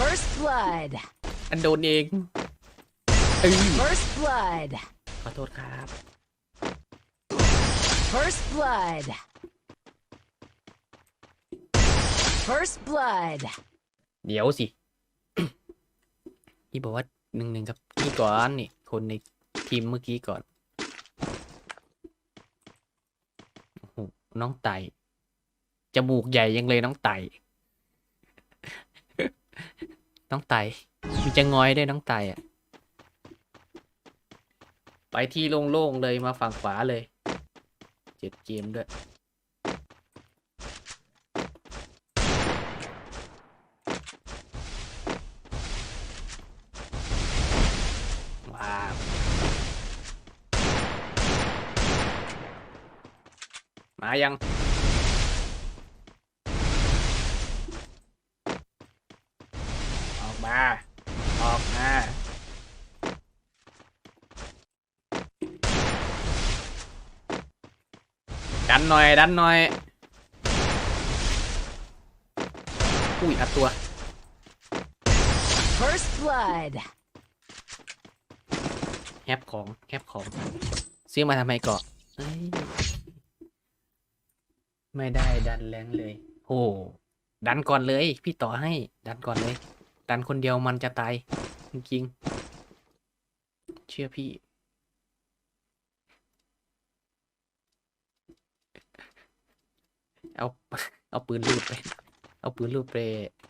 First blood. อันโดนเองเอ้ย First blood. ขอโทษครับ First blood. First blood. เดี๋ยวสิพี่บอกว่าหนึ่งหนึ่งกับพี่ก่อนนี่ คนในทีมเมื่อกี้ก่อนโอ้โหน้องไต่จมูกใหญ่ยังเลยน้องไต่ น้องไต่มีจะงอยได้น้องไตอะ ไปที่โล่งๆเลยมาฝั่งขวาเลย เจ็ดเกมด้วย ว้าว มายัง ออก มา ออกมาดันหน่อย ดันหน่อย อุ้ยอัดตัว First blood. แฮปของแฮปของ ซื้อมาทำไมเกาะเอ้ยไม่ได้ดันแรงเลย โอ้ดันก่อนเลย พี่ต่อให้ดันก่อนเลย ดันคนเดียวมันจะตาย จริงๆ เชื่อพี่ เอา เอาปืนลูดไป เอาปืนลูดไป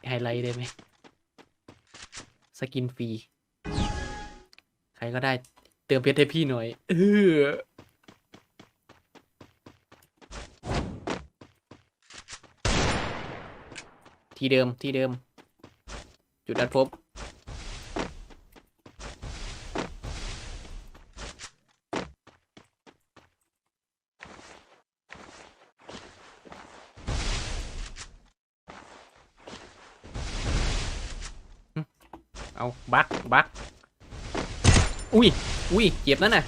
ไฮไลท์ได้ไหม สกินฟรี ใครก็ได้เติมเพชรให้พี่หน่อย เออที่เดิมที่เดิม จุดนัดพบ เอา บัก บัก อุ้ย อุ้ย เจ็บนั่นน่ะ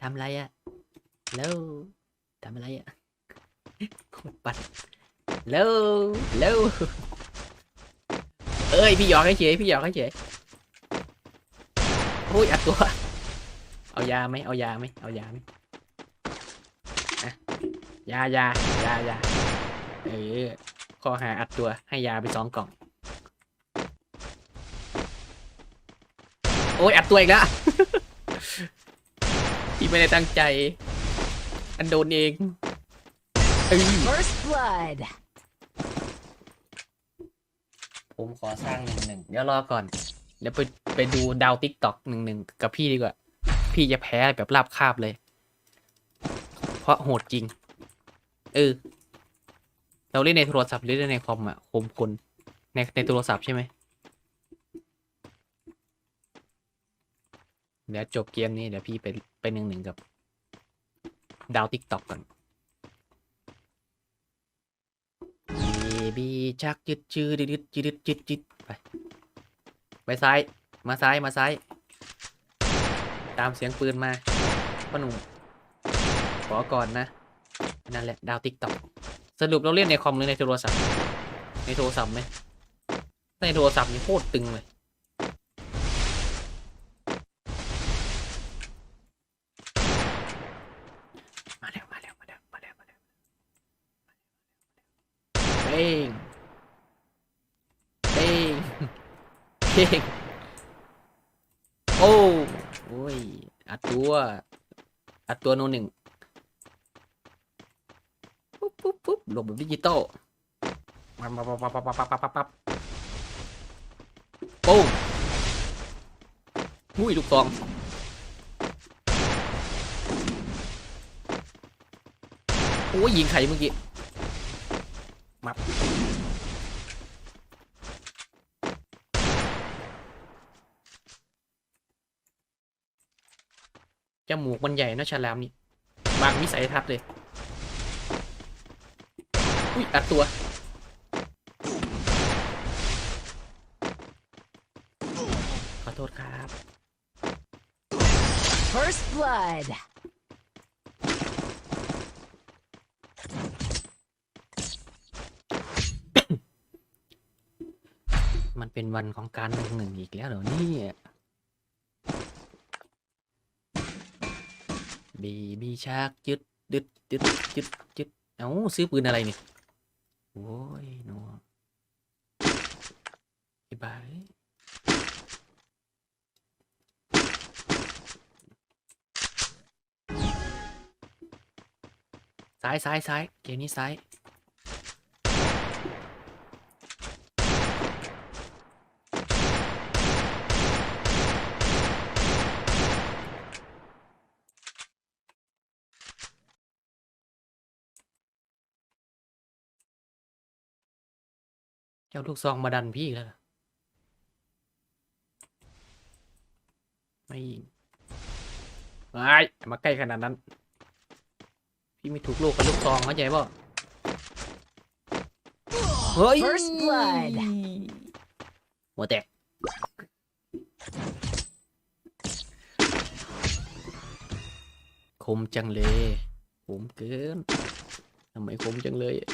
ทำไรอะแล้ว ทำอะไรอะโคตรปัดแล้วแล้วเอ้ย พี่หยอกให้เฉยพี่หยอกให้เฉยโอ้ยอัดตัว เอายาไหมเอายาไหมเอายาไหมอะยายายายาเออข้อหาอัดตัวให้ยาไปสองกล่อง โอ้ยอัดตัวอีกแล้วที่ไม่ได้ตั้งใจ อันโดนเองเอ้ย First blood. ผมขอสร้างหนึ่งหนึ่งเดี๋ยวรอก่อน เดี๋ยวไปไปดูดาวติ๊กตอกหนึ่งหนึ่งกับพี่ดีกว่า พี่จะแพ้แบบราบคาบเลย เพราะโหดจริง เออ เราเล่นในโทรศัพท์หรือเล่นในคอมอะคมคนในในโทรศัพท์ใช่ไหม เดี๋ยวจบเกมนี้เดี๋ยวพี่ไปไปหนึ่งหนึ่งกับ ดาวติ๊กตอกก่อนบีชักยึดจืดยึดจืดยึดยึดไป ไปซ้าย มาซ้าย มาซ้าย ตามเสียงปืนมาพ่อหนุ่มขอก่อนนะ นั่นแหละ ดาวติ๊กตอกสรุปเราเล่นในคอมหรือในโทรศัพท์ ในโทรศัพท์ไหมในโทรศัพท์นี่โคตรตึงเลย อ้โอ้ยอัดตัวอัดตัวโนหนึ่งปุ๊บปุ๊บปุ๊บลบแบบดิจิตอลปั๊บปั๊บปั๊บปั๊บปั๊บปั๊บปั๊บโป้งหุ้ยลูกซองโอ้ยยิงไข่เมื่อกี้มับ มูกมันใหญ่นะแลมนี่บางวิสัยทัศน์เลย อุ้ยตัดตัว ขอโทษครับ First blood มันเป็นวันของการหนึ่งหอีกแล้วเหรอเนี่ บีบีชากยึดยึดยึดยึดยึดเอ้าซื้อปืนอะไรเนี่ยโอ้ยหนัวไอ้บ้ายซ้ายซ้ายซ้ายเกมนี้ซ้าย จ้าลูกซองมาดันพี่แล้วเหรอไม่ยิงไอ้ยอย่ามาใกล้ขนาดนั้น พี่ไม่ถูกลูกกับลูกซองเข้าใจป่ะเฮ้ย First blood หัวแตกคมจังเลยคมเกินทำไมคมจังเลยอะ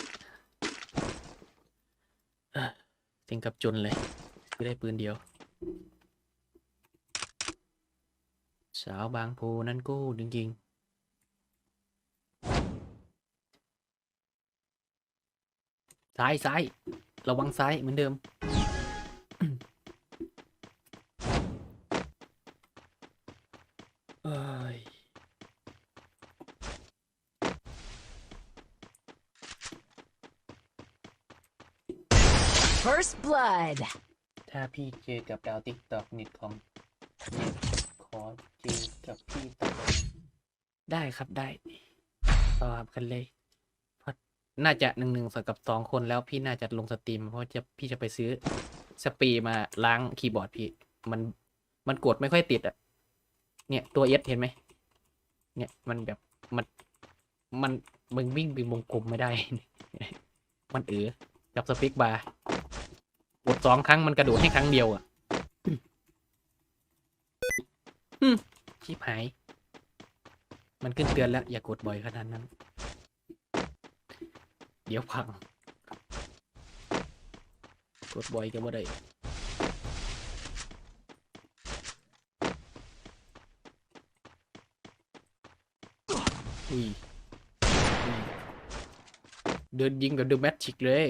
อะ ถึงกับจนเลยคือได้ปืนเดียว สาวบางโพนั่นกู้จริงๆซ้ายซ้าย ระวังซ้ายเหมือนเดิม blood. ถ้าพี่เจอกับดาวติ๊กตอกนิดของเน็ตขอเจอกับพี่ตอกได้ครับได้ตอบกันเลยเพราะน่าจะหนึ่งหนึ่งกับสองคนแล้วพี่น่าจะลงสตรีม เพราะจะพี่จะไปซื้อสปรีมาล้างคีย์บอร์ดพี่ มันมันกดไม่ค่อยติดอะ เนี่ยตัวเอสเห็นไหม เนี่ยมันแบบมันมันมึงวิ่งเป็นวงกลมไม่ได้ มันเออจับสปิกบาร์ก ดสองครั้งมันกระโดดให้ครั้งเดียวอะอืมชิบหาย มันขึ้นเตือนแล้ว อย่ากดบ่อยขนาดนั้น เดี๋ยวพัง กดบ่อยก็บ่ได้อุ้ยอุ้ยเดินยิงกับเดอะแมทชิกเลย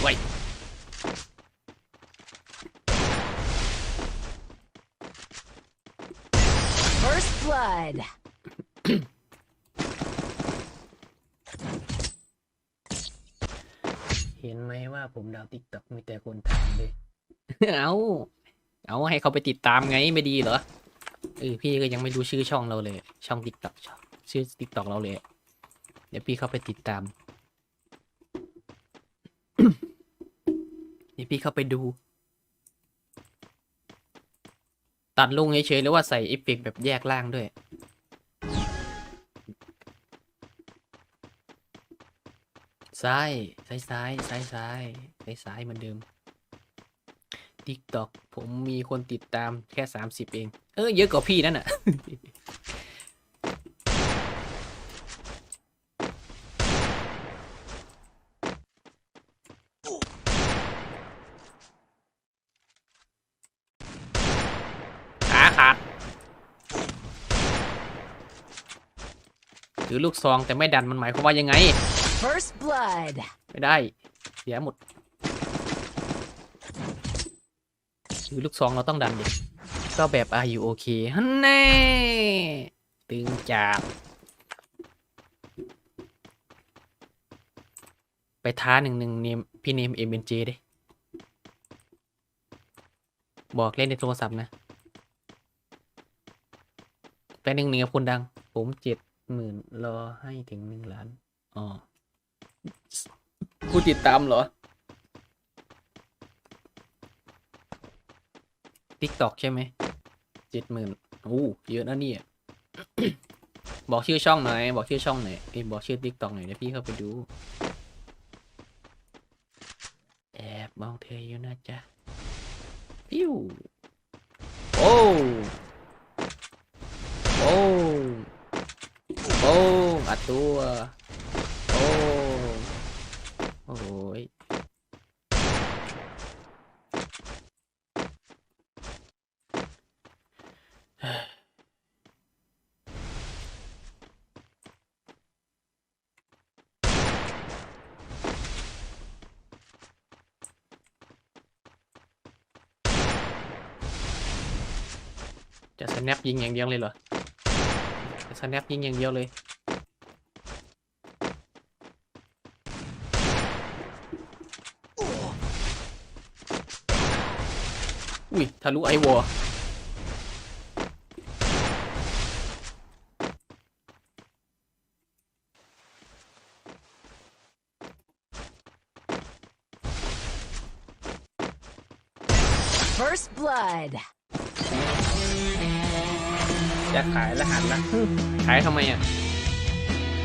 ไว้ First blood. เห็นไหมว่าผมดาวติ๊กต็อกมีแต่คนถามเลย เอาเอาให้เขาไปติดตามไงไม่ดีเหรอเออพี่ก็ยังไม่รู้ชื่อช่องเราเลย ช่องติ๊กต็อกชื่อติ๊กต็อกเราเลย เดี๋ยวพี่เข้าไปติดตาม เดี๋ยวพี่เข้าไปดู ตัดลงเฉยๆหรือว่าใส่อฟเฟกแบบแยกล่างด้วย ซ้ายซ้ายซ้ายซ้ายซ้ายซ้ายซ้ายเหมือนเดิมทิกตอกผมมีคนติดตามแค่สามสิบเอง เออเยอะกว่าพี่นั่นน่ะ ขาขาด ถือลูกซองแต่ไม่ดันมันหมายความว่ายังไง First blood. ไม่ได้ เสียหมดคือลูกซองเราต้องดันดิก็แบบ are you okay ฮันแน่ตึงจากไปท้าหนึ่งหนึ่งเนมพี่เนมเอ็มเอ็นเจดิบอกเล่นในโทรศัพท์นะไปหนึ่งหนึ่งกับคนดัง ผมเจ็ด หมื่นรอให้ถึงหนึ่งล้าน อ๋อ ผู้ติดตามเหรอ ติ๊กตอกใช่ไหม เจ็ดหมื่นโอ้เยอะนะเนี่ย บอกชื่อช่องหน่อย บอกชื่อช่องหน่อยเอ้ยบอกชื่อติ๊กตอกหน่อยเดี๋ยวพี่เข้าไปดู tua ờ, ô, ôi. Cho snap viên nhàn vô đi rồi Cho snap viên nhàn vô đi อุ้ยทะลุไอวอล First blood. จะขายรหัสละขายทำไมอะ